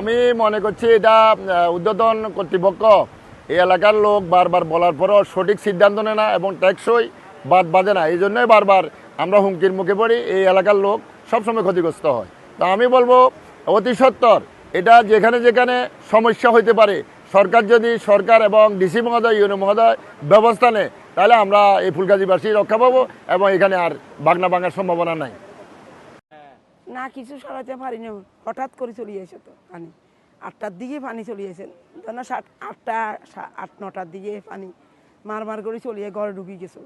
আমি মনে করছি এটা উদ্বোধন কর্তৃপক্ষ, এই এলাকার লোক বারবার বলার পরও সঠিক সিদ্ধান্ত নেয় না এবং টেকসই বাদ বাঁধে না। এই জন্যই বারবার আমরা হুমকির মুখে পড়ি, এই এলাকার লোক সবসময় ক্ষতিগ্রস্ত হয়। তো আমি বলব, অতি সত্তর, এটা যেখানে যেখানে সমস্যা হইতে পারে, সরকার যদি সরকার এবং ডিসি মহোদয়, ইউনো মহোদয় ব্যবস্থা নেয়, তাহলে আমরা এই ফুলগাজীবাসী রক্ষা পাবো এবং এখানে আর বাগনা ভাঙার সম্ভাবনা নাই। না কিছু সরাতে পারিনি, হঠাৎ করে চলে এসে তো পানি। আটটার দিকে পানি চলে এসে না সাত, আটটা আট, নটার দিকে পানি মার মার করে চলিয়ে ঘরে ঢুকে গেছে।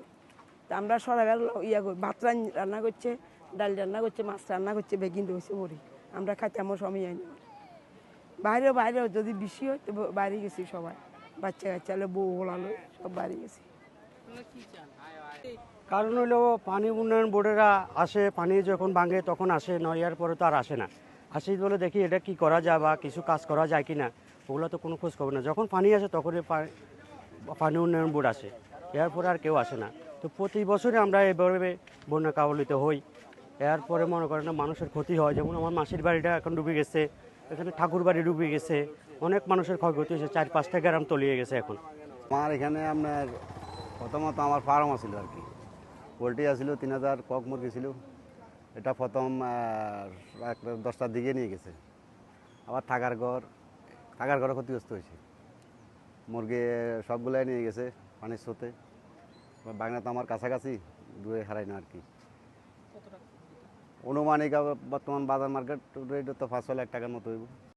তা আমরা সরাবার ইয়া করি, ভাত রান- রান্না করছে, ডাল রান্না করছে, মাছ রান্না করছে, বেগিন রয়েছে বড়ি আমরা খাইতে আমার সময় আনি বাইরে বাইরে যদি বেশি হয়, তো বাইরে গেছি সবাই। বাচ্চা কাচ্চা বউ হোলালো সব বাইরে গেছি। কারণ হলো পানি উন্নয়ন বোর্ডেরা আসে পানি যখন ভাঙে তখন আসে নয়ার পরে তো আর আসে না। আসি বলে দেখি এটা কি করা যায় বা কিছু কাজ করা যায় কি না ওগুলো তো কোনো খোঁজ খবর না। যখন পানি আসে তখনই পানি উন্নয়ন বোর্ড আসে এরপরে আর কেউ আসে না। তো প্রতি বছরে আমরা এভাবে বন্যা কাবলিত হই। এরপরে মনে করেন না মানুষের ক্ষতি হয়। যেমন আমার মাসির বাড়িটা এখন ডুবে গেছে এখানে ঠাকুর বাড়ি ডুবে গেছে অনেক মানুষের ক্ষয়ক্ষতি হয়েছে চার পাঁচটা গ্রাম তলিয়ে গেছে এখন। আমার এখানে আপনার প্রথমত আমার ফার্ম আছিল আর কি। পোলট্রি আছিল তিন হাজার কক মুরগি ছিল। এটা প্রথম এক দশটার দিকে নিয়ে গেছে। আবার থাকার ঘর থাকার ঘরে ক্ষতিগ্রস্ত হয়েছে। মুরগি সবগুলাই নিয়ে গেছে পানির স্রোতে। বাংলা তো আমার কাছাকাছি দূরে হারাই না আর কি। অনুমানিক বর্তমান বাজার মার্কেট রেট তো পাঁচশো লাখ টাকার মতো হইব।